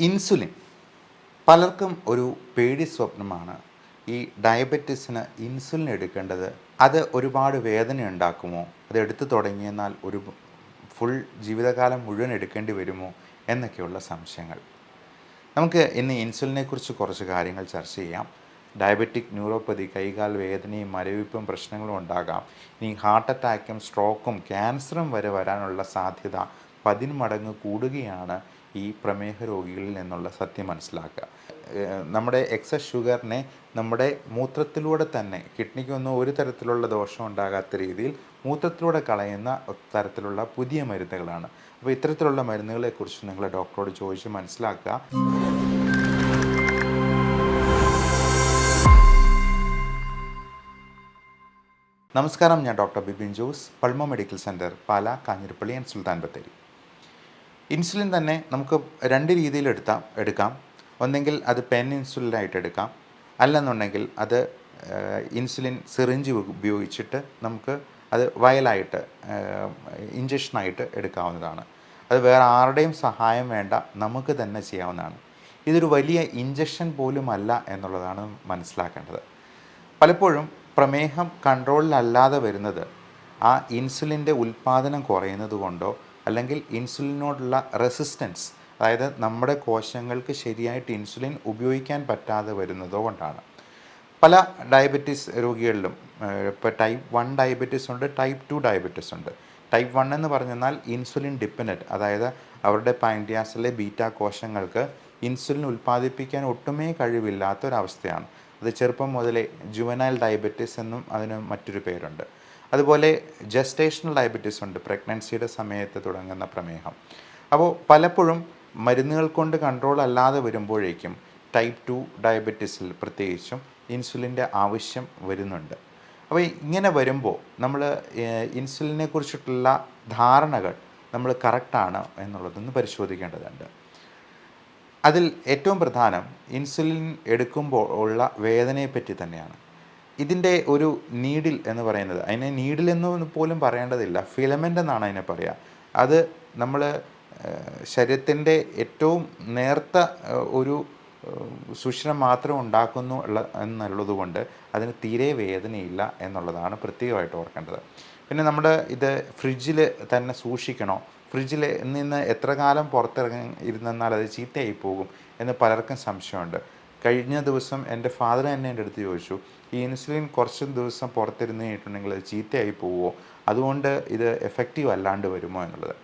Insulin. പലർക്കും ഒരു പേടി സ്വപ്നമാണ് ഈ ഡയബറ്റീസിന് ഇൻസുലിൻ എടുക്കേണ്ടത്. അത് ഒരുപാട് വേദന ഉണ്ടാക്കുമോ? അത് എടുത്തു തുടങ്ങിയെന്നാൽ ഒരു ഫുൾ ജീവിതകാലം മുഴുവൻ എടുക്കേണ്ടി വരുമോ? എന്നൊക്കെയുള്ള സംശയങ്ങൾ. നമുക്ക് ഇന്ന് ഇൻസുലിനെക്കുറിച്ച് കുറച്ച് കാര്യങ്ങൾ ചർച്ച ചെയ്യാം. ഡയബറ്റിക് ന്യൂറോപ്പതി കൈകാൽ വേദനയും മരവിപ്പും പ്രശ്നങ്ങളും ഉണ്ടാകാം. ഇനി ഹാർട്ട് അറ്റാക്കും സ്ട്രോക്കും ക്യാൻസറും വരെ വരാനുള്ള സാധ്യത പതിന്മടങ്ങ് കൂടുകയാണ് ഈ പ്രമേഹ രോഗികളിൽ നിന്നുള്ള സത്യം മനസ്സിലാക്കുക. നമ്മുടെ എക്സസ് ഷുഗറിനെ നമ്മുടെ മൂത്രത്തിലൂടെ തന്നെ കിഡ്നിക്കൊന്നും ഒരു തരത്തിലുള്ള ദോഷം ഉണ്ടാകാത്ത രീതിയിൽ മൂത്രത്തിലൂടെ കളയുന്ന തരത്തിലുള്ള പുതിയ മരുന്നുകളാണ്. അപ്പോൾ ഇത്തരത്തിലുള്ള മരുന്നുകളെക്കുറിച്ച് നിങ്ങൾ ഡോക്ടറോട് ചോദിച്ച് മനസ്സിലാക്കുക. നമസ്കാരം ഞാൻ doctor Bibin Jose Pulma medical centre Pala Kanjirappally and Sultan Bathery. Insulin തന്നെ നമുക്ക് രണ്ട് രീതിയിൽ എടുത്താം എടുക്കാം. ഒന്നെങ്കിൽ അത് പെൻ ഇൻസുലിനായിട്ട് എടുക്കാം. അല്ലെന്നുണ്ടെങ്കിൽ അത് ഇൻസുലിൻ സിറിഞ്ച് ഉപയോഗിച്ചിട്ട് നമുക്ക് അത് വയലായിട്ട് ഇഞ്ചക്ഷനായിട്ട് എടുക്കാവുന്നതാണ്. അത് വേറെ ആരുടെയും സഹായം വേണ്ട നമുക്ക് തന്നെ ചെയ്യാവുന്നതാണ്. ഇതൊരു വലിയ ഇഞ്ചക്ഷൻ പോലും അല്ല എന്നുള്ളതാണ് മനസ്സിലാക്കേണ്ടത്. പലപ്പോഴും പ്രമേഹം കൺട്രോളിലല്ലാതെ വരുന്നത് ആ ഇൻസുലിന്റെ ഉൽപ്പാദനം കുറയുന്നത് കൊണ്ടോ അല്ലെങ്കിൽ ഇൻസുലിനോടുള്ള റെസിസ്റ്റൻസ് അതായത് നമ്മുടെ കോശങ്ങൾക്ക് ശരിയായിട്ട് ഇൻസുലിൻ ഉപയോഗിക്കാൻ പറ്റാതെ വരുന്നതോ കൊണ്ടാണ്. പല ഡയബറ്റീസ് രോഗികളിലും ഇപ്പോൾ ടൈപ്പ് വൺ ഡയബറ്റീസ് ഉണ്ട് ടൈപ്പ് ടു ഡയബറ്റീസ് ഉണ്ട്. ടൈപ്പ് വൺ എന്ന് പറഞ്ഞാൽ ഇൻസുലിൻ ഡിപ്പെൻഡന്റ് അതായത് അവരുടെ പാൻഡിയാസിലെ ബീറ്റ കോശങ്ങൾക്ക് ഇൻസുലിൻ ഉൽപ്പാദിപ്പിക്കാൻ ഒട്ടുമേ കഴിവില്ലാത്തൊരവസ്ഥയാണ്. അത് ചെറുപ്പം മുതലേ ജുവനൈൽ ഡയബറ്റീസ് എന്നും അതിന് മറ്റൊരു പേരുണ്ട്. അതുപോലെ ജസ്റ്റേഷണൽ ഡയബറ്റീസ് ഉണ്ട് പ്രഗ്നൻസിയുടെ സമയത്ത് തുടങ്ങുന്ന പ്രമേഹം. അപ്പോൾ പലപ്പോഴും മരുന്നുകൾ കൊണ്ട് കൺട്രോൾ അല്ലാതെ വരുമ്പോഴേക്കും ടൈപ്പ് ടു ഡയബറ്റീസിൽ പ്രത്യേകിച്ചും ഇൻസുലിന്റെ ആവശ്യം വരുന്നുണ്ട്. അപ്പോൾ ഇങ്ങനെ വരുമ്പോൾ നമ്മൾ ഇൻസുലിനെ കുറിച്ചിട്ടുള്ള ധാരണകൾ നമ്മൾ കറക്റ്റാണ് എന്നുള്ളതൊന്ന് പരിശോധിക്കേണ്ടതുണ്ട്. അതിൽ ഏറ്റവും പ്രധാനം ഇൻസുലിൻ എടുക്കുമ്പോൾ ഉള്ള വേദനയെപ്പറ്റി തന്നെയാണ്. ഇതിന്റെ ഒരു നീഡിൽ എന്ന് പറയുന്നത് അതിനെ നീഡിൽ എന്ന് പോലും പറയേണ്ടതില്ല ഫിലമെന്റ് എന്നാണ് അതിനെ പറയുക. അത് നമ്മൾ ശരീരത്തിന്റെ ഏറ്റവും നേർത്ത ഒരു സുഷിരം മാത്രം ഉണ്ടാക്കുന്നു എന്നുള്ളത് കൊണ്ട് അതിന് തീരെ വേദനയില്ല എന്നുള്ളതാണ് പ്രത്യേകമായിട്ട് ഓർക്കേണ്ടത്. പിന്നെ നമ്മൾ ഇത് ഫ്രിഡ്ജിൽ തന്നെ സൂക്ഷിക്കണോ? ഫ്രിഡ്ജിൽ നിന്ന് എത്ര കാലം പുറത്തിറങ്ങി ഇരുന്നാൽ അത് ചീത്തയായി പോകും എന്ന് പലർക്കും സംശയമുണ്ട്. കഴിഞ്ഞ ദിവസം എന്റെ ഫാദർ തന്നെ എന്റെ അടുത്ത് ചോദിച്ചു ഈ ഇൻസുലിൻ കുറച്ച് ദിവസം പുറത്തിരുന്ന് കഴിഞ്ഞിട്ടുണ്ടെങ്കിൽ അത് ചീത്തയായി പോവുമോ അതുകൊണ്ട് ഇത് എഫക്റ്റീവ് അല്ലാണ്ട് വരുമോ? എന്നുള്ളത്.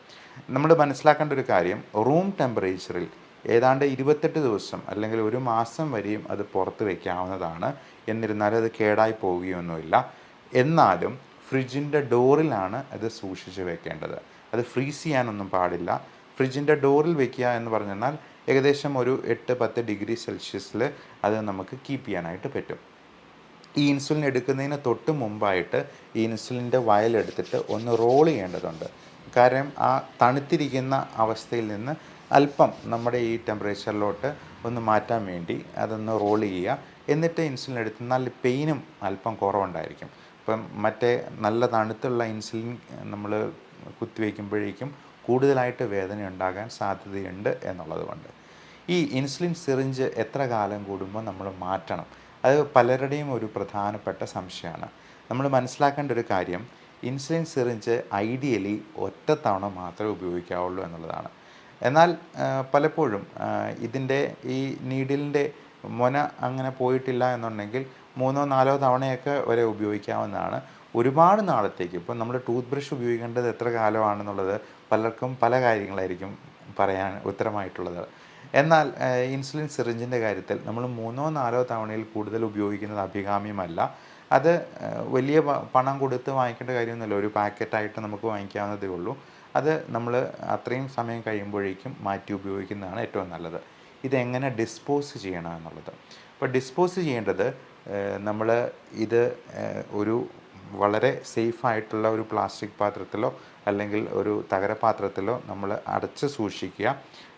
നമ്മൾ മനസ്സിലാക്കേണ്ട ഒരു കാര്യം റൂം ടെമ്പറേച്ചറിൽ ഏതാണ്ട് ഇരുപത്തെട്ട് ദിവസം അല്ലെങ്കിൽ ഒരു മാസം വരെയും അത് പുറത്ത് വയ്ക്കാവുന്നതാണ് എന്നിരുന്നാലും അത് കേടായി പോവുകയൊന്നുമില്ല. എന്നാലും ഫ്രിഡ്ജിന്റെ ഡോറിലാണ് അത് സൂക്ഷിച്ച് വെക്കേണ്ടത്. അത് ഫ്രീസ് ചെയ്യാനൊന്നും പാടില്ല. ഫ്രിഡ്ജിന്റെ ഡോറിൽ വെക്കുക എന്ന് പറഞ്ഞാൽ ഏകദേശം ഒരു എട്ട് പത്ത് ഡിഗ്രി സെൽഷ്യസിൽ അത് നമുക്ക് കീപ്പ് ചെയ്യാനായിട്ട് പറ്റും. ഈ ഇൻസുലിൻ എടുക്കുന്നതിന് തൊട്ട് മുമ്പായിട്ട് ഈ ഇൻസുലിന്റെ വയലെടുത്തിട്ട് ഒന്ന് റോൾ ചെയ്യേണ്ടതുണ്ട്. കാരണം ആ തണുത്തിരിക്കുന്ന അവസ്ഥയിൽ നിന്ന് അല്പം നമ്മുടെ ഈ ടെമ്പറേച്ചറിലോട്ട് ഒന്ന് മാറ്റാൻ വേണ്ടി അതൊന്ന് റോൾ ചെയ്യുക. എന്നിട്ട് ഇൻസുലിൻ എടുത്തെന്നാൽ പെയിനും അല്പം കുറവുണ്ടായിരിക്കും. ഇപ്പം മറ്റേ നല്ല തണുത്തുള്ള ഇൻസുലിൻ നമ്മൾ കുത്തിവെക്കുമ്പോഴേക്കും കൂടുതലായിട്ട് വേദന ഉണ്ടാകാൻ സാധ്യതയുണ്ട് എന്നുള്ളത് കൊണ്ട് ഈ ഇൻസുലിൻ സിറിഞ്ച് എത്ര കാലം കൂടുമ്പോൾ നമ്മൾ മാറ്റണം? അത് പലരുടെയും ഒരു പ്രധാനപ്പെട്ട സംശയമാണ്. നമ്മൾ മനസ്സിലാക്കേണ്ട ഒരു കാര്യം ഇൻസുലിൻ സിറിഞ്ച് ഐഡിയലി ഒറ്റ തവണ മാത്രമേ ഉപയോഗിക്കാവുള്ളൂ എന്നുള്ളതാണ്. എന്നാൽ പലപ്പോഴും ഇതിന്റെ ഈ നീഡിലിന്റെ മുന അങ്ങനെ പോയിട്ടില്ല എന്നുണ്ടെങ്കിൽ മൂന്നോ നാലോ തവണയൊക്കെ വരെ ഉപയോഗിക്കാവുന്നതാണ്. ഒരുപാട് നാളത്തേക്ക് ഇപ്പം നമ്മൾ ടൂത്ത് ബ്രഷ് ഉപയോഗിക്കേണ്ടത് എത്ര കാലമാണെന്നുള്ളത് പലർക്കും പല കാര്യങ്ങളായിരിക്കും പറയാൻ ഉത്തരമായിട്ടുള്ളത്. എന്നാൽ ഇൻസുലിൻ സിറിഞ്ചിന്റെ കാര്യത്തിൽ നമ്മൾ മൂന്നോ നാലോ തവണയിൽ കൂടുതൽ ഉപയോഗിക്കുന്നത് അഭികാമ്യമല്ല. അത് വലിയ പണം കൊടുത്ത് വാങ്ങിക്കേണ്ട കാര്യമൊന്നുമില്ല. ഒരു പാക്കറ്റായിട്ട് നമുക്ക് വാങ്ങിക്കാവുന്നതേ ഉള്ളൂ. അത് നമ്മൾ അത്രയും സമയം കഴിയുമ്പോഴേക്കും മാറ്റി ഉപയോഗിക്കുന്നതാണ് ഏറ്റവും നല്ലത്. ഇതെങ്ങനെ ഡിസ്പോസ് ചെയ്യണം എന്നുള്ളത്. അപ്പോൾ ഡിസ്പോസ് ചെയ്യേണ്ടത് നമ്മൾ ഇത് ഒരു വളരെ സേഫ് ആയിട്ടുള്ള ഒരു പ്ലാസ്റ്റിക് പാത്രത്തിലോ അല്ലെങ്കിൽ ഒരു തകരപാത്രത്തിലോ നമ്മൾ അടച്ച് സൂക്ഷിക്കുക.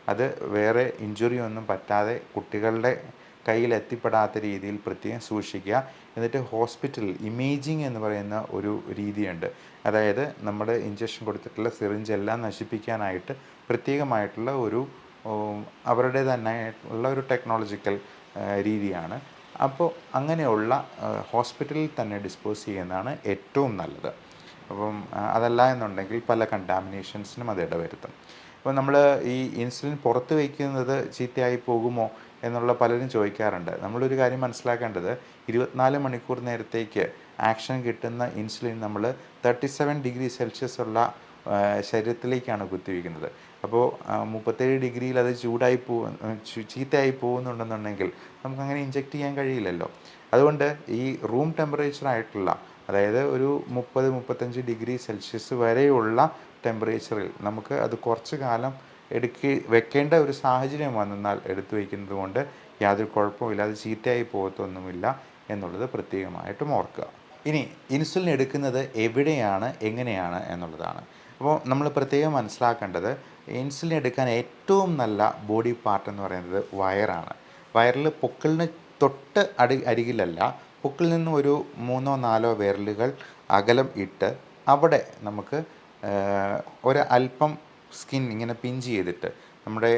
അത് വേറെ ഇഞ്ചുറി ഒന്നും പറ്റാതെ കുട്ടികളുടെ കയ്യിൽ എത്തിപ്പെടാത്ത രീതിയിൽ പ്രത്യേകം സൂക്ഷിക്കുക. എന്നിട്ട് ഹോസ്പിറ്റലിൽ ഇമേജിങ് എന്ന് പറയുന്ന ഒരു രീതിയുണ്ട്. അതായത് നമ്മുടെ ഇഞ്ചക്ഷൻ കൊടുത്തിട്ടുള്ള സിറിഞ്ച് എല്ലാം നശിപ്പിക്കാനായിട്ട് പ്രത്യേകമായിട്ടുള്ള ഒരു അവരുടെ തന്നെ ഉള്ള ഒരു ടെക്നോളജിക്കൽ രീതിയാണ്. അപ്പോൾ അങ്ങനെയുള്ള ഹോസ്പിറ്റലിൽ തന്നെ ഡിസ്പോസ് ചെയ്യുന്നതാണ് ഏറ്റവും നല്ലത്. അപ്പം അതല്ല എന്നുണ്ടെങ്കിൽ പല കണ്ടാമിനേഷൻസിനും അത് ഇടവരുത്തും. അപ്പോൾ നമ്മൾ ഈ ഇൻസുലിൻ പുറത്ത് വയ്ക്കുന്നത് ചീത്തയായി പോകുമോ എന്നുള്ള പലരും ചോദിക്കാറുണ്ട്. നമ്മളൊരു കാര്യം മനസ്സിലാക്കേണ്ടത് ഇരുപത്തിനാല് മണിക്കൂർ നേരത്തേക്ക് ആക്ഷൻ കിട്ടുന്ന ഇൻസുലിൻ നമ്മൾ തേർട്ടി സെവൻ ഡിഗ്രി സെൽഷ്യസ് ഉള്ള ശരീരത്തിലേക്കാണ് കുത്തിവെക്കുന്നത്. അപ്പോൾ മുപ്പത്തേഴ് ഡിഗ്രിയിൽ അത് ചൂടായി പോ ചു- ചീത്തയായി പോകുന്നുണ്ടെന്നുണ്ടെങ്കിൽ നമുക്കങ്ങനെ ഇഞ്ചെക്ട് ചെയ്യാൻ കഴിയില്ലല്ലോ. അതുകൊണ്ട് ഈ റൂം ടെമ്പറേച്ചർ ആയിട്ടുള്ള അതായത് ഒരു മുപ്പത് മുപ്പത്തഞ്ച് ഡിഗ്രി സെൽഷ്യസ് വരെയുള്ള ടെമ്പറേച്ചറിൽ നമുക്ക് അത് കുറച്ച് കാലം എടുക്കി വെക്കേണ്ട ഒരു സാഹചര്യം വന്നാൽ എടുത്തു വയ്ക്കുന്നത് കൊണ്ട് യാതൊരു കുഴപ്പമില്ല അത് ചീത്തയായി പോകത്തൊന്നുമില്ല എന്നുള്ളത് പ്രത്യേകമായിട്ടും ഓർക്കുക. ഇനി ഇൻസുലിൻ എടുക്കുന്നത് എവിടെയാണ് എങ്ങനെയാണ് എന്നുള്ളതാണ്. അപ്പോൾ നമ്മൾ പ്രത്യേകം മനസ്സിലാക്കേണ്ടത് ഇൻസുലിൻ എടുക്കാൻ ഏറ്റവും നല്ല ബോഡി പാർട്ട് എന്ന് പറയുന്നത് വയറാണ്. വയറിൽ പൊക്കിളിന് തൊട്ട് അടി അരികിലല്ല പൊക്കിളിൽ നിന്നും ഒരു മൂന്നോ നാലോ വിരലുകൾ അകലം ഇട്ട് അവിടെ നമുക്ക് ഒരു അല്പം സ്കിൻ ഇങ്ങനെ പിഞ്ച് ചെയ്തിട്ട് നമ്മുടെ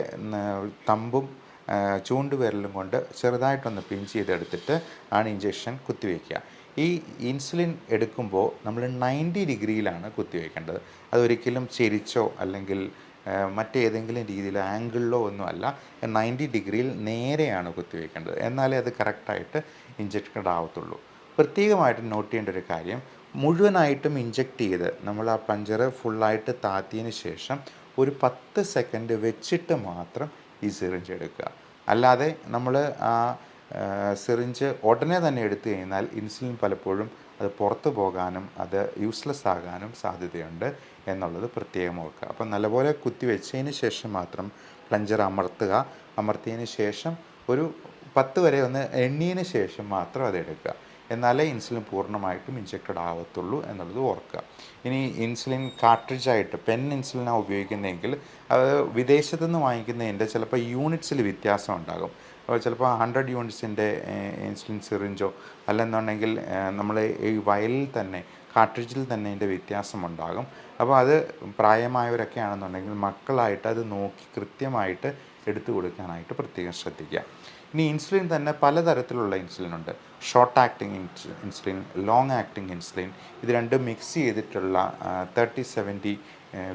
തമ്പും ചൂണ്ട് വിരലും കൊണ്ട് ചെറുതായിട്ടൊന്ന് പിഞ്ച് ചെയ്തെടുത്തിട്ട് ആണ് ഇഞ്ചക്ഷൻ കുത്തിവെക്കുക ഈ ഇൻസുലിൻ എടുക്കുമ്പോൾ നമ്മൾ നയന്റി ഡിഗ്രിയിലാണ് കുത്തിവെക്കേണ്ടത്. അതൊരിക്കലും ചെരിച്ചോ അല്ലെങ്കിൽ മറ്റേതെങ്കിലും രീതിയിൽ ആംഗിളിലോ ഒന്നുമല്ല നയന്റി ഡിഗ്രിയിൽ നേരെയാണ് കുത്തിവെക്കേണ്ടത്. എന്നാലേ അത് കറക്റ്റായിട്ട് ഇഞ്ചക്റ്റഡ് ആവത്തുള്ളൂ. പ്രത്യേകമായിട്ട് നോട്ട് ചെയ്യേണ്ട ഒരു കാര്യം മുഴുവനായിട്ടും ഇഞ്ചക്റ്റ് ചെയ്ത് നമ്മൾ ആ പഞ്ചർ ഫുള്ളായിട്ട് താത്തിയതിന് ശേഷം ഒരു പത്ത് സെക്കൻഡ് വെച്ചിട്ട് മാത്രം ഈ സിറിഞ്ച് എടുക്കുക. അല്ലാതെ നമ്മൾ ആ സിറിഞ്ച് ഉടനെ തന്നെ എടുത്തു കഴിഞ്ഞാൽ ഇൻസുലിൻ പലപ്പോഴും അത് പുറത്തു പോകാനും അത് യൂസ്ലെസ് ആകാനും സാധ്യതയുണ്ട് എന്നുള്ളത് പ്രത്യേകം ഓർക്കുക. അപ്പം നല്ലപോലെ കുത്തി വെച്ചതിന് ശേഷം മാത്രം പ്ലഞ്ചർ അമർത്തുക. അമർത്തിയതിന് ശേഷം ഒരു പത്ത് വരെ ഒന്ന് എണ്ണിയതിന് ശേഷം മാത്രം അത് എടുക്കുക. എന്നാലേ ഇൻസുലിൻ പൂർണമായിട്ടും ഇഞ്ചക്റ്റഡ് ആവത്തുള്ളൂ എന്നുള്ളത് ഓർക്കുക. ഇനി ഇൻസുലിൻ കാർട്രിഡ്ജായിട്ട് പെൻ ഇൻസുലിനാണ് ഉപയോഗിക്കുന്നതെങ്കിൽ അത് വിദേശത്തുനിന്ന് വാങ്ങിക്കുന്നതിന്റെ ചിലപ്പോൾ യൂണിറ്റ്സിൽ വ്യത്യാസം ഉണ്ടാകും. ചിലപ്പോൾ ഹൺഡ്രഡ് യൂണിറ്റ്സിന്റെ ഇൻസുലിൻ സിറിഞ്ചോ അല്ലെന്നുണ്ടെങ്കിൽ നമ്മൾ ഈ വയലിൽ തന്നെ കാർട്രിഡ്ജിൽ തന്നെ ഇതിന്റെ വ്യത്യാസമുണ്ടാകും. അപ്പോൾ അത് പ്രായമായവരൊക്കെ ആണെന്നുണ്ടെങ്കിൽ മക്കളായിട്ട് അത് നോക്കി കൃത്യമായിട്ട് എടുത്തു കൊടുക്കാനായിട്ട് പ്രത്യേകം ശ്രദ്ധിക്കുക. ഇനി ഇൻസുലിൻ തന്നെ പലതരത്തിലുള്ള ഇൻസുലിൻ ഉണ്ട്. Short acting insulin long acting insulin ഇത് രണ്ടും മിക്സ് ചെയ്തിട്ടുള്ള തേർട്ടി സെവന്റി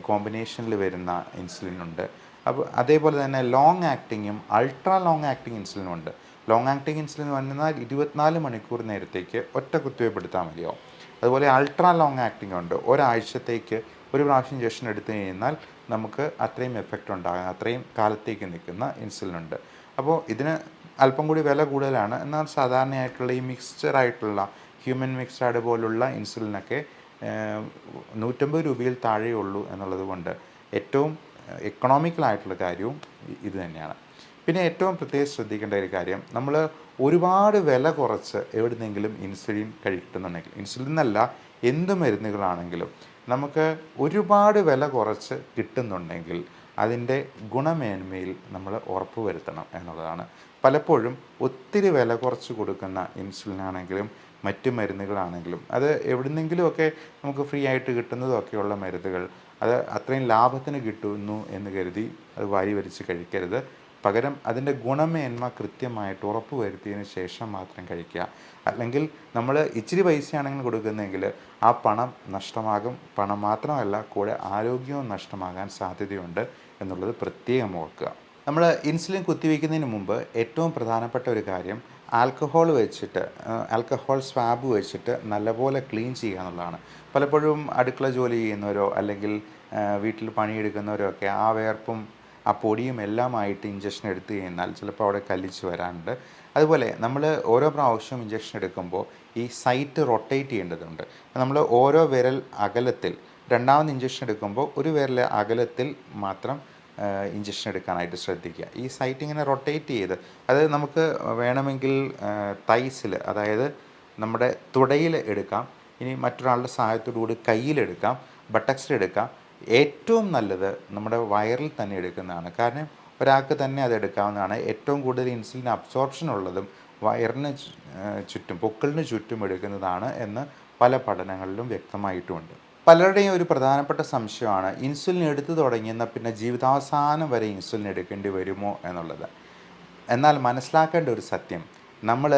കോമ്പിനേഷനിൽ വരുന്ന ഇൻസുലിൻ ഉണ്ട്. അപ്പോൾ അതേപോലെ തന്നെ ലോങ് ആക്ടിങ്ങും അൾട്രാ ലോങ് ആക്ടിങ് ഇൻസുലിനും ഉണ്ട്. ലോങ് ആക്ടിങ് ഇൻസുലിൻ വന്നാൽ ഇരുപത്തിനാല് മണിക്കൂർ നേരത്തേക്ക് ഒറ്റ കുത്തിവയ്പ്പെടുത്താൽ മതിയാവും. അതുപോലെ അൾട്രാ ലോങ് ആക്ടിങ് ഉണ്ട്. ഒരാഴ്ചത്തേക്ക് ഒരു പ്രാവശ്യം ഇഞ്ചക്ഷൻ എടുത്തു കഴിഞ്ഞാൽ നമുക്ക് അത്രയും എഫക്റ്റ് ഉണ്ടാകുന്ന അത്രയും കാലത്തേക്ക് നിൽക്കുന്ന ഇൻസുലിൻ ഉണ്ട്. അപ്പോൾ ഇതിന് അല്പം കൂടി വില കൂടുതലാണ്. എന്നാൽ സാധാരണയായിട്ടുള്ള ഈ മിക്സ്ചർ ആയിട്ടുള്ള ഹ്യൂമൻ മിക്സ്ഡ് പോലുള്ള ഇൻസുലിനൊക്കെ നൂറ്റമ്പത് രൂപയിൽ താഴെയുള്ളൂ എന്നുള്ളത് കൊണ്ട് ഏറ്റവും എക്കണോമിക്കലായിട്ടുള്ള കാര്യവും ഇത് തന്നെയാണ്. പിന്നെ ഏറ്റവും പ്രത്യേകം ശ്രദ്ധിക്കേണ്ട ഒരു കാര്യം നമ്മൾ ഒരുപാട് വില കുറച്ച് എവിടുന്നെങ്കിലും ഇൻസുലിൻ കഴിക്കുന്നുണ്ടെങ്കിൽ ഇൻസുലിൻ എന്നല്ല എന്ത് മരുന്നുകളാണെങ്കിലും നമുക്ക് ഒരുപാട് വില കുറച്ച് കിട്ടുന്നുണ്ടെങ്കിൽ അതിന്റെ ഗുണമേന്മയിൽ നമ്മൾ ഉറപ്പ് വരുത്തണം എന്നുള്ളതാണ്. പലപ്പോഴും ഒത്തിരി വില കുറച്ച് കൊടുക്കുന്ന ഇൻസുലിൻ ആണെങ്കിലും മറ്റു മരുന്നുകളാണെങ്കിലും അത് എവിടുന്നെങ്കിലുമൊക്കെ നമുക്ക് ഫ്രീ ആയിട്ട് കിട്ടുന്നതൊക്കെയുള്ള മരുന്നുകൾ അത് അത്രയും ലാഭത്തിന് കിട്ടുന്നു എന്ന് കരുതി അത് വാരി വലിച്ച് കഴിക്കരുത്. പകരം അതിന്റെ ഗുണമേന്മ കൃത്യമായിട്ട് ഉറപ്പ് വരുത്തിയതിന് ശേഷം മാത്രം കഴിക്കുക. അല്ലെങ്കിൽ നമ്മൾ ഇച്ചിരി പൈസയാണെങ്കിൽ കൊടുക്കുന്നതെങ്കിൽ ആ പണം നഷ്ടമാകും. പണം മാത്രമല്ല കൂടെ ആരോഗ്യവും നഷ്ടമാകാൻ സാധ്യതയുണ്ട് എന്നുള്ളത് പ്രത്യേകം ഓർക്കുക. നമ്മൾ ഇൻസുലിൻ കുത്തിവെക്കുന്നതിന് മുമ്പ് ഏറ്റവും പ്രധാനപ്പെട്ട ഒരു കാര്യം ആൽക്കഹോൾ വെച്ചിട്ട് ആൽക്കഹോൾ സ്വാബ് വെച്ചിട്ട് നല്ലപോലെ ക്ലീൻ ചെയ്യുക എന്നുള്ളതാണ്. പലപ്പോഴും അടുക്കള ജോലി ചെയ്യുന്നവരോ അല്ലെങ്കിൽ വീട്ടിൽ പണിയെടുക്കുന്നവരോ ഒക്കെ ആ വേർപ്പും ആ പൊടിയും എല്ലാമായിട്ട് ഇഞ്ചക്ഷൻ എടുത്തു കഴിഞ്ഞാൽ ചിലപ്പോൾ അവിടെ കല്ലിച്ച് വരാനുണ്ട് അതുപോലെ നമ്മൾ ഓരോ പ്രാവശ്യം ഇഞ്ചക്ഷൻ എടുക്കുമ്പോൾ ഈ സൈറ്റ് റൊട്ടേറ്റ് ചെയ്യേണ്ടതുണ്ട്. നമ്മൾ ഓരോ വിരൽ അകലത്തിൽ രണ്ടാമത് ഇഞ്ചക്ഷൻ എടുക്കുമ്പോൾ ഒരു വിരൽ അകലത്തിൽ മാത്രം ഇഞ്ചക്ഷൻ എടുക്കാനായിട്ട് ശ്രദ്ധിക്കുക. ഈ സൈറ്റ് ഇങ്ങനെ റൊട്ടേറ്റ് ചെയ്ത് അത് നമുക്ക് വേണമെങ്കിൽ തൈസിൽ അതായത് നമ്മുടെ തുടയിൽ എടുക്കാം. ഇനി മറ്റൊരാളുടെ സഹായത്തോടു കൂടി കയ്യിലെടുക്കാം ബട്ടക്സിൽ എടുക്കാം. ഏറ്റവും നല്ലത് നമ്മുടെ വയറിൽ തന്നെ എടുക്കുന്നതാണ്. കാരണം ഒരാൾക്ക് തന്നെ അത് എടുക്കാവുന്നതാണ്. ഏറ്റവും കൂടുതൽ ഇൻസുലിൻ അബ്സോർപ്ഷൻ ഉള്ളതും വയറിന് ചുറ്റും പൊക്കിളിന് ചുറ്റും എടുക്കുന്നതാണ് എന്ന് പല പഠനങ്ങളിലും വ്യക്തമായിട്ടുമുണ്ട് പലരുടെയും ഒരു പ്രധാനപ്പെട്ട സംശയമാണ് ഇൻസുലിൻ എടുത്തു തുടങ്ങിയെന്ന പിന്നെ ജീവിതാവസാനം വരെ ഇൻസുലിൻ എടുക്കേണ്ടി വരുമോ എന്നുള്ളത്. എന്നാൽ മനസ്സിലാക്കേണ്ട ഒരു സത്യം നമ്മൾ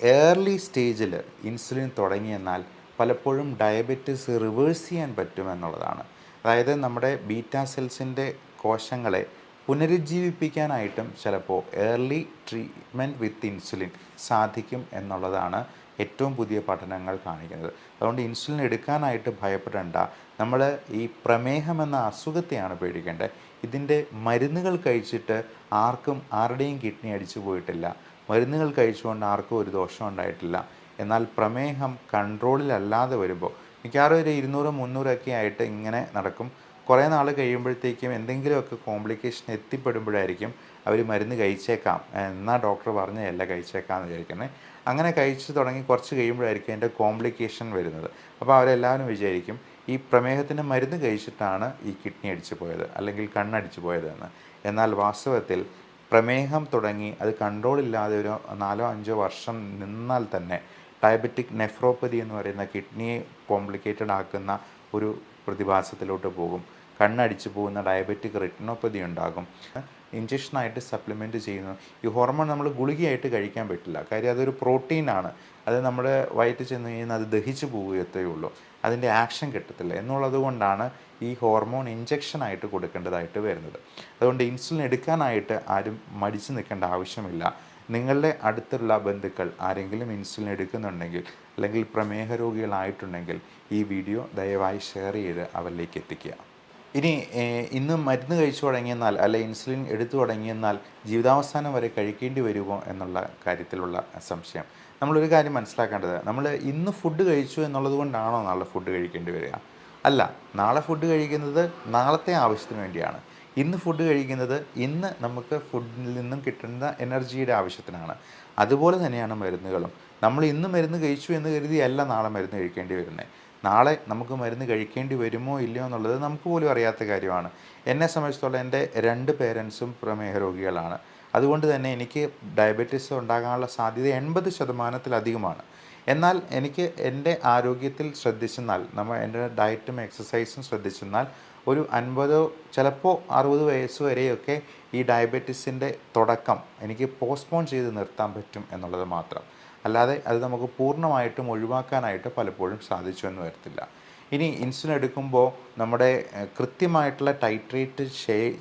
ഏർലി സ്റ്റേജിൽ ഇൻസുലിൻ തുടങ്ങിയെന്നാൽ പലപ്പോഴും ഡയബറ്റിസ് റിവേഴ്സ് ചെയ്യാൻ പറ്റുമെന്നുള്ളതാണ് അതായത് നമ്മുടെ ബീറ്റാ സെൽസിന്റെ കോശങ്ങളെ പുനരുജ്ജീവിപ്പിക്കാനായിട്ടും ചിലപ്പോൾ ഏർലി ട്രീറ്റ്മെന്റ് വിത്ത് ഇൻസുലിൻ സാധിക്കും എന്നുള്ളതാണ് ഏറ്റവും പുതിയ പഠനങ്ങൾ കാണിക്കുന്നത്. അതുകൊണ്ട് ഇൻസുലിൻ എടുക്കാനായിട്ട് ഭയപ്പെടേണ്ട. നമ്മൾ ഈ പ്രമേഹം എന്ന അസുഖത്തെയാണ് പേടിക്കേണ്ടത്. ഇതിന്റെ മരുന്നുകൾ കഴിച്ചിട്ട് ആർക്കും ആരുടെയും കിഡ്നി അടിച്ചു പോയിട്ടില്ല. മരുന്നുകൾ കഴിച്ചുകൊണ്ട് ആർക്കും ഒരു ദോഷം ഉണ്ടായിട്ടില്ല. എന്നാൽ പ്രമേഹം കൺട്രോളിലല്ലാതെ വരുമ്പോൾ മിക്കവാറും ഒരു ഇരുന്നൂറ് മുന്നൂറൊക്കെ ആയിട്ട് ഇങ്ങനെ നടക്കും. കുറേ നാൾ കഴിയുമ്പോഴത്തേക്കും എന്തെങ്കിലുമൊക്കെ കോംപ്ലിക്കേഷൻ എത്തിപ്പെടുമ്പോഴായിരിക്കും അവർ മരുന്ന് കഴിച്ചേക്കാം. എന്നാൽ ഡോക്ടർ പറഞ്ഞതല്ല കഴിച്ചേക്കാം എന്ന് വിചാരിക്കുന്നത് അങ്ങനെ കഴിച്ചു തുടങ്ങി കുറച്ച് കഴിയുമ്പോഴായിരിക്കും അതിന്റെ കോംപ്ലിക്കേഷൻ വരുന്നത്. അപ്പോൾ അവരെല്ലാവരും വിചാരിക്കും ഈ പ്രമേഹത്തിന്റെ മരുന്ന് കഴിച്ചിട്ടാണ് ഈ കിഡ്നി അടിച്ചു പോയത് അല്ലെങ്കിൽ കണ്ണടിച്ചു പോയത് എന്ന് എന്നാൽ വാസ്തവത്തിൽ പ്രമേഹം തുടങ്ങി അത് കൺട്രോൾ ഇല്ലാതെ ഒരു നാലോ അഞ്ചോ വർഷം നിന്നാൽ തന്നെ ഡയബറ്റിക് നെഫ്രോപ്പതി എന്ന് പറയുന്ന കിഡ്നിയെ കോംപ്ലിക്കേറ്റഡ് ആക്കുന്ന ഒരു പ്രതിഭാസത്തിലോട്ട് പോകും. കണ്ണടിച്ചു പോകുന്ന ഡയബറ്റിക് റെറ്റിനോപ്പതി ഉണ്ടാകും. ഇഞ്ചക്ഷനായിട്ട് സപ്ലിമെന്റ് ചെയ്യുന്നു. ഈ ഹോർമോൺ നമ്മൾ ഗുളികയായിട്ട് കഴിക്കാൻ പറ്റില്ല. കാര്യം അതൊരു പ്രോട്ടീനാണ് അത് നമ്മുടെ വയറ്റിൽ ചെന്ന് കഴിഞ്ഞാൽ അത് ദഹിച്ചു പോവുകയത്തേ ഉള്ളൂ. അതിന്റെ ആക്ഷൻ കിട്ടത്തില്ല. എന്നുള്ളത് കൊണ്ടാണ് ഈ ഹോർമോൺ ഇഞ്ചക്ഷനായിട്ട് കൊടുക്കേണ്ടതായിട്ട് വരുന്നത്. അതുകൊണ്ട് ഇൻസുലിൻ എടുക്കാനായിട്ട് ആരും മടിച്ചു നിൽക്കേണ്ട ആവശ്യമില്ല. നിങ്ങളുടെ അടുത്തുള്ള ബന്ധുക്കൾ ആരെങ്കിലും ഇൻസുലിൻ എടുക്കുന്നുണ്ടെങ്കിൽ അല്ലെങ്കിൽ പ്രമേഹ രോഗികളായിട്ടുണ്ടെങ്കിൽ ഈ വീഡിയോ ദയവായി ഷെയർ ചെയ്ത് അവരിലേക്ക് എത്തിക്കുക. ഇനി ഇന്ന് മരുന്ന് കഴിച്ചു തുടങ്ങിയെന്നാൽ അല്ലെ ഇൻസുലിൻ എടുത്തു തുടങ്ങിയെന്നാൽ ജീവിതാവസാനം വരെ കഴിക്കേണ്ടി വരുമോ എന്നുള്ള കാര്യത്തിലുള്ള സംശയം. നമ്മളൊരു കാര്യം മനസ്സിലാക്കേണ്ടത് നമ്മൾ ഇന്ന് ഫുഡ് കഴിച്ചു എന്നുള്ളത് കൊണ്ടാണോ നാളെ ഫുഡ് കഴിക്കേണ്ടി വരിക? അല്ല നാളെ ഫുഡ് കഴിക്കുന്നത് നാളത്തെ ആവശ്യത്തിന് വേണ്ടിയാണ്. ഇന്ന് ഫുഡ് കഴിക്കുന്നത് ഇന്ന് നമുക്ക് ഫുഡിൽ നിന്നും കിട്ടുന്ന എനർജിയുടെ ആവശ്യത്തിനാണ്. അതുപോലെ തന്നെയാണ് മരുന്നുകളും. നമ്മൾ ഇന്ന് മരുന്ന് കഴിച്ചു എന്ന് കരുതിയല്ല നാളെ മരുന്ന് കഴിക്കേണ്ടി വരുന്നത് നാളെ നമുക്ക് മരുന്ന് കഴിക്കേണ്ടി വരുമോ ഇല്ലയോ എന്നുള്ളത് നമുക്ക് പോലും അറിയാത്ത കാര്യമാണ്. എന്നെ സംബന്ധിച്ചിടത്തോളം എന്റെ രണ്ട് പേരൻസും പ്രമേഹ രോഗികളാണ്. അതുകൊണ്ട് തന്നെ എനിക്ക് ഡയബറ്റീസ് ഉണ്ടാകാനുള്ള സാധ്യത എൺപത് ശതമാനത്തിലധികമാണ്. എന്നാൽ എനിക്ക് എന്റെ ആരോഗ്യത്തിൽ ശ്രദ്ധിച്ചെന്നാൽ നമ്മൾ എന്റെ ഡയറ്റും എക്സസൈസും ശ്രദ്ധിച്ചെന്നാൽ ഒരു അൻപതോ ചിലപ്പോൾ അറുപത് വയസ്സ് വരെയൊക്കെ ഈ ഡയബറ്റീസിന്റെ തുടക്കം എനിക്ക് പോസ്റ്റ്പോൺ ചെയ്ത് നിർത്താൻ പറ്റും എന്നുള്ളത് മാത്രം. അല്ലാതെ അത് നമുക്ക് പൂർണമായിട്ടും ഒഴിവാക്കാനായിട്ട് പലപ്പോഴും സാധിച്ചു എന്ന് വരത്തില്ല. ഇനി ഇൻസുലിൻ എടുക്കുമ്പോൾ നമ്മുടെ കൃത്യമായിട്ടുള്ള ടൈട്രേറ്റ്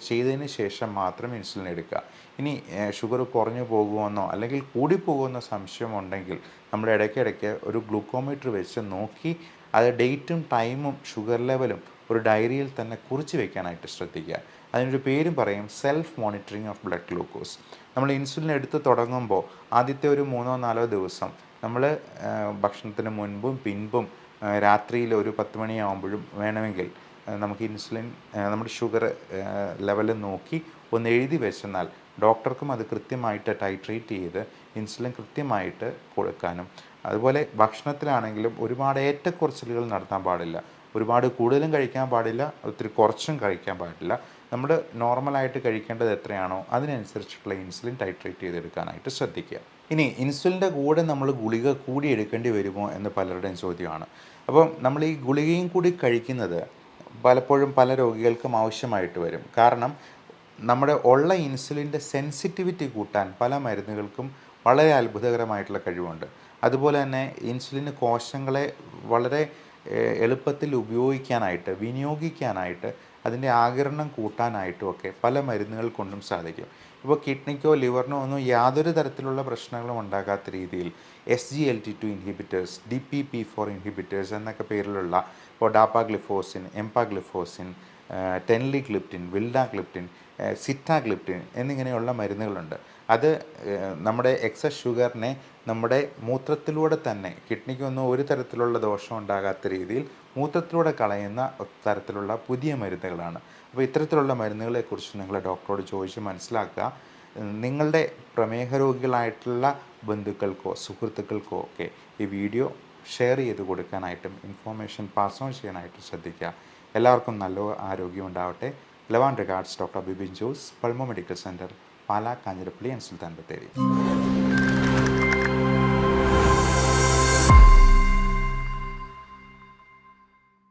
ചെയ്തതിന് ശേഷം മാത്രം ഇൻസുലിൻ എടുക്കുക. ഇനി ഷുഗർ കുറഞ്ഞു പോകുമെന്നോ അല്ലെങ്കിൽ കൂടിപ്പോകുമെന്നോ സംശയമുണ്ടെങ്കിൽ നമ്മൾ ഇടയ്ക്കിടയ്ക്ക് ഒരു ഗ്ലൂക്കോമീറ്റർ വെച്ച് നോക്കി അത് ഡേറ്റും ടൈമും ഷുഗർ ലെവലും ഒരു ഡയറിയിൽ തന്നെ കുറിച്ച് വെക്കാനായിട്ട് ശ്രദ്ധിക്കുക. അതിനൊരു പേരും പറയും self monitoring of blood glucose നമ്മൾ ഇൻസുലിൻ എടുത്ത് തുടങ്ങുമ്പോൾ ആദ്യത്തെ ഒരു മൂന്നോ നാലോ ദിവസം നമ്മൾ ഭക്ഷണത്തിന് മുൻപും പിൻപും രാത്രിയിൽ ഒരു പത്ത് മണിയാകുമ്പോഴും വേണമെങ്കിൽ നമുക്ക് ഇൻസുലിൻ നമ്മുടെ ഷുഗർ ലെവൽ നോക്കി ഒന്ന് എഴുതി വെച്ചെന്നാൽ ഡോക്ടർക്കും അത് കൃത്യമായിട്ട് ടൈട്രേറ്റ് ചെയ്ത് ഇൻസുലിൻ കൃത്യമായിട്ട് കൊടുക്കാനും. അതുപോലെ ഭക്ഷണത്തിലാണെങ്കിലും ഒരുപാട് ഏറ്റക്കുറച്ചിലുകൾ നടത്താൻ പാടില്ല. ഒരുപാട് കൂടുതലും കഴിക്കാൻ പാടില്ല ഒത്തിരി കുറച്ചും കഴിക്കാൻ പാടില്ല. നമ്മൾ നോർമലായിട്ട് കഴിക്കേണ്ടത് എത്രയാണോ അതിനനുസരിച്ചിട്ടുള്ള ഇൻസുലിൻ ടൈട്രേറ്റ് ചെയ്തെടുക്കാനായിട്ട് ശ്രദ്ധിക്കുക. ഇനി ഇൻസുലിന്റെ കൂടെ നമ്മൾ ഗുളിക കൂടി എടുക്കേണ്ടി വരുമോ എന്ന് പലരുടെയും ചോദ്യമാണ്. അപ്പം നമ്മൾ ഈ ഗുളികയും കൂടി കഴിക്കുന്നത് പലപ്പോഴും പല രോഗികൾക്കും ആവശ്യമായിട്ട് വരും. കാരണം നമ്മുടെ ഉള്ള ഇൻസുലിന്റെ സെൻസിറ്റിവിറ്റി കൂട്ടാൻ പല മരുന്നുകൾക്കും വളരെ അത്ഭുതകരമായിട്ടുള്ള കഴിവുണ്ട്. അതുപോലെ തന്നെ ഇൻസുലിന് കോശങ്ങളെ വളരെ എളുപ്പത്തിൽ ഉപയോഗിക്കാനായിട്ട് വിനിയോഗിക്കാനായിട്ട് അതിന്റെ ആകിരണം കൂട്ടാനായിട്ടും ഒക്കെ പല മരുന്നുകൾ കൊണ്ടും സാധിക്കും. ഇപ്പോൾ കിഡ്നിക്കോ ലിവറിനോ ഒന്നും യാതൊരു തരത്തിലുള്ള പ്രശ്നങ്ങളും ഉണ്ടാകാത്ത രീതിയിൽ S G L T two inhibitors D P P four inhibitors എന്നൊക്കെ പേരിലുള്ള ഇപ്പോൾ ഡാപ്പാഗ്ലിഫോസിൻ എംപാഗ്ലിഫോസിൻ ടെൻലിഗ്ലിപ്റ്റിൻ വിൽഡാഗ്ലിപ്റ്റിൻ സിറ്റാഗ്ലിപ്റ്റിൻ എന്നിങ്ങനെയുള്ള മരുന്നുകളുണ്ട്. അത് നമ്മുടെ എക്സസ് ഷുഗറിനെ നമ്മുടെ മൂത്രത്തിലൂടെ തന്നെ കിഡ്നിക്കൊന്നും ഒരു തരത്തിലുള്ള ദോഷം ഉണ്ടാകാത്ത രീതിയിൽ മൂത്രത്തിലൂടെ കളയുന്ന തരത്തിലുള്ള പുതിയ മരുന്നുകളാണ്. അപ്പോൾ ഇത്തരത്തിലുള്ള മരുന്നുകളെക്കുറിച്ച് നിങ്ങൾ ഡോക്ടറോട് ചോദിച്ച് മനസ്സിലാക്കുക. നിങ്ങളുടെ പ്രമേഹ രോഗികളായിട്ടുള്ള ബന്ധുക്കൾക്കോ സുഹൃത്തുക്കൾക്കോ ഒക്കെ ഈ വീഡിയോ ഷെയർ ചെയ്ത് കൊടുക്കാനായിട്ടും ഇൻഫോർമേഷൻ പാസ് ഓൺ ചെയ്യാനായിട്ടും ശ്രദ്ധിക്കുക. എല്ലാവർക്കും നല്ല ആരോഗ്യം ഉണ്ടാവട്ടെ. Love and regards doctor Bibin Jose Pulmo medical centre Pala Kanjirappally and Sultan Bathery